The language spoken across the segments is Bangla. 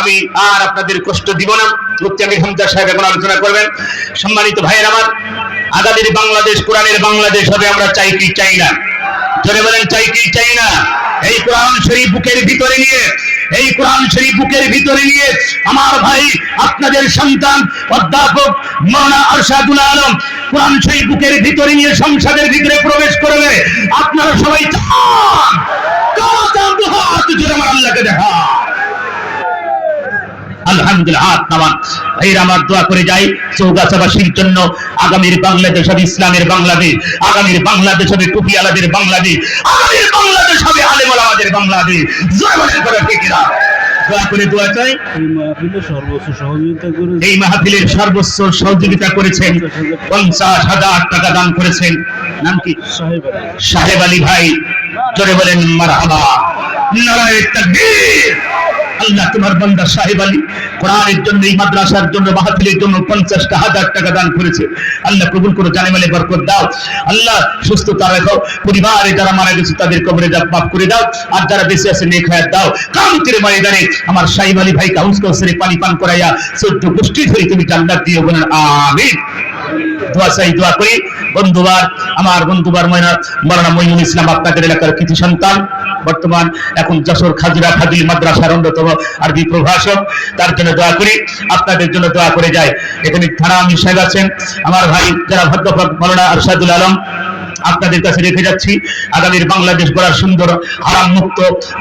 আমি আর আপনাদের কষ্ট দিব না। মুক্তি আমি হামজা সাহেব এখন আলোচনা করবেন। সম্মানিত ভাইয়ের আমার, আগামীর বাংলাদেশ, কোরআনের বাংলাদেশ হবে, আমরা চাই কি চাই না? জোরে বলেন, চাই কি চাই না? এই কোরআন শরীফ বুকের ভিতরে নিয়ে, এই কোরআন শরীফ বুকের ভিতরে নিয়ে আমার ভাই, আপনাদের সন্তান, অধ্যাপক মৌলানা আরশাদুল আলম কোরআন শরীফ বুকের ভিতরে নিয়ে সংসদের ভিতরে প্রবেশ করবে। আপনারা সবাই চান কারা চান দু হাত জোরে আমার আল্লাহকে দেখা আলহামদুলিল্লাহ হাত নামান ভাইরা আমার দোয়া করে যাই চৌগাছাবাসীর জন্য আগামীর বাংলাদেশ হবে ইসলামের বাংলাদেশ আগামীর বাংলাদেশ হবে টুপিয়ালাদের বাংলাদেশ আগামীর বাংলাদেশ হবে আলেমাল আমাদের বাংলাদেশ। জয় করে ঠিকিরা এই মাহফিলে সর্বোচ্চ সহযোগিতা মাহফিলের সর্বোচ্চ সহযোগিতা করেছেন। পঞ্চাশ হাজার টাকা দান করেছেন। নাম কি? সাহেব আলী। ভাই। জোরে বলেন মারহাবা। নারায়ে তাকবীর। আল্লাহ তোমার বান্দা সাহেব আলী কোরআনের জন্য, এই মাদ্রাসার জন্য, মাহফিলের জন্য পঞ্চাশটা হাজার টাকা দান করেছে। আল্লাহ কবুল করো, জানে মালে বরকত দাও। আল্লাহ সুস্থতা রাখো। পরিবারে যারা মারা গেছে, তাদের কবরে যা মাফ করে দাও। আর যারা বেঁচে আছে, নেক হায়াত দাও। কামতের ময়দানে আমার সাহেব আলী ভাই কাউন্স কাউসারে পানি পান করাইয়া সহ্য পুষ্টি ধরে তুমি জান্নাত দিও বলেন, আমিন। দোয়া চাই, দোয়া করি। বন্ধুবার, আমার বন্ধুবার ময়না মরানা মইনুল ইসলাম আপনাদের এলাকার কৃতি সন্তান। বর্তমান এখন যশোর খাজুরা খাজুলি মাদ্রাসার অন্যতম আরবি প্রভাষক। তার জন্য দোয়া করি, আপনাদের জন্য দোয়া করে যায় এখানে থানা আমি সাহেব আছেন। আমার ভাই, যারা ভদ্রপদ মৌলানা আরশাদুল আলম, আপনাদের কাছে রেখে যাচ্ছি। আগামীর বাংলাদেশ গড়ার সুন্দর, হারাম মুক্ত,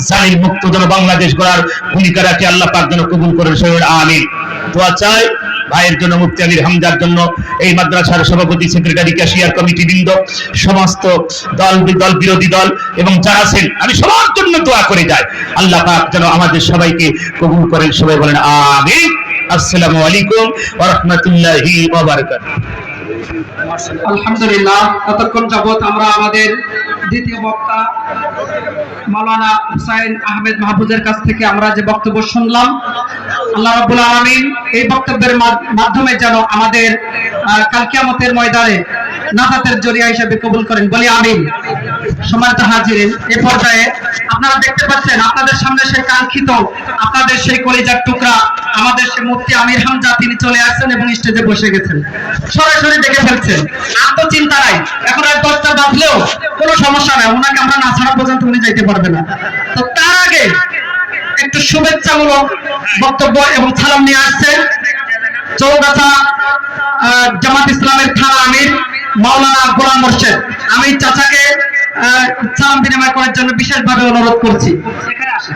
জালিম মুক্ত যেন বাংলাদেশ গড়ার ভূমিকা রাখে, আল্লাহ পাক যেন কবুল করে শরীর আমিন। দোয়া চাই ভাইয়ের জন্য মুক্তি আমির হামজার জন্য এই মাদ্রাসার সভাপতি সেক্রেটারি ক্যাশিয়ার কমিটি বৃন্দ, সমস্ত দল দল বিরোধী দল এবং যারা আছেন, আমি সবার জন্য দোয়া করে যাই। আল্লাহ পাক যেন আমাদের সবাইকে কবুল করেন, সবাই বলেন আমিন। আসসালামু আলাইকুম ওয়া রাহমাতুল্লাহি ওয়া বারাকাতুহু। আলহামদুলিল্লাহ, ততক্ষণ যাবৎ আমরা আমাদের দ্বিতীয় বক্তা মাওলানা হুসাইন আহমেদ মাহফুজের কাছ থেকে আমরা যে বক্তব্য শুনলাম আল্লাহ রাব্বুল আলামিন এই বক্তব্যের মাধ্যমে যেন আমাদের আহ, কাল কিয়ামতের ময়দানে নাজাতের জরিয়া হিসেবে কবুল করেন। বলি আমিন। সম্মানিত হাজিরিন এ পর্যায়ে আপনারা দেখতে পাচ্ছেন আপনাদের সামনে সেই কাঙ্ক্ষিত আপনাদের সেই কলিজার টুকরা আমাদের সেই মুফতি আমির হামজা তিনি চলে আসছেন এবং স্টেজে বসে গেছেন। সরাসরি দেখে ফেলছেন আর তো চিন্তা নাই। এখন আর দশটা বাঁধলেও কোনো সমস্যা নাই ওনাকে আমরা না ছাড়া পর্যন্ত উনি যাইতে পারবে না। তো তার আগে একটু শুভেচ্ছামূলক বক্তব্য এবং সালাম নিয়ে আসছেন চৌগাছা জামাত ইসলামের থানা আমির মাওলানা গোলাম মোর্শেদ। আমি চাচাকে সালাম বিনিময় করার জন্য বিশেষভাবে অনুরোধ করছি আসেন।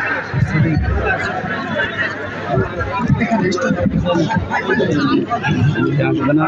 আসবে না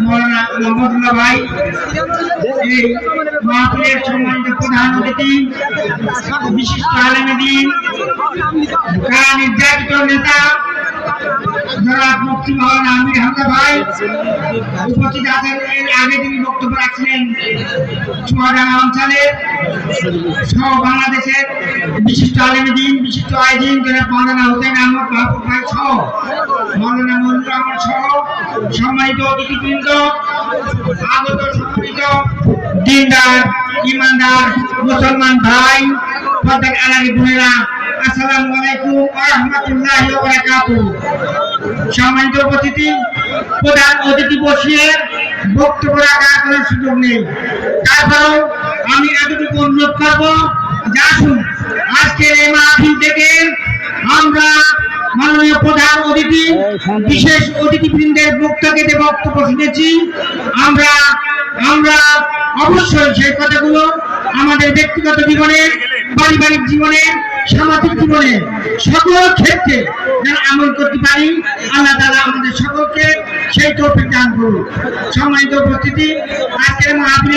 মৌলানা নেতা, যারা মুক্তি মহান আমির ভাই উপস্থিত আছেন আগে তিনি বক্তব্য রাখছিলেন চুয়াডাঙ্গা অঞ্চলের সহ বাংলাদেশের বিশিষ্ট আলেমদিন বিশিষ্ট আইদিন যারা মৌলানা হোসেন আহমদ মাহবুব ভাই সহ। মৌলানা মঞ্জুর আহমদ সহ সম্মানিত অতিথিবৃন্দ, আগত সম্মানিত দিনদার, ইমানদার, মুসলমান ভাই, প্রত্যেক আলারি বোনেরা, আসসালামু আলাইকুম রাহমাতুল্লাহি সম্মানিত উপস্থিতি প্রধান অতিথি বসিয়ে বক্তব্য রাখার কোনো সুযোগ নেই। তারপরেও আমি এতটুকু অনুরোধ করব, যে আসুন আজকের এই মাহফিল থেকে আমরা মাননীয় প্রধান অতিথি, বিশেষ অতিথিবৃন্দের মুক্ত কেটে বক্তব্য শুনেছি, আমরা আমরা অবশ্যই সেই কথাগুলো আমাদের ব্যক্তিগত জীবনে, পারিবারিক জীবনে, সামাজিক জীবনে, সকল ক্ষেত্রে যেন আমল করতে পারি। আল্লাহ তালা আমাদের সকলকে সেই তৌফিক দান করুন সম্মানিত উপস্থিতি, আজকের মাহফিলে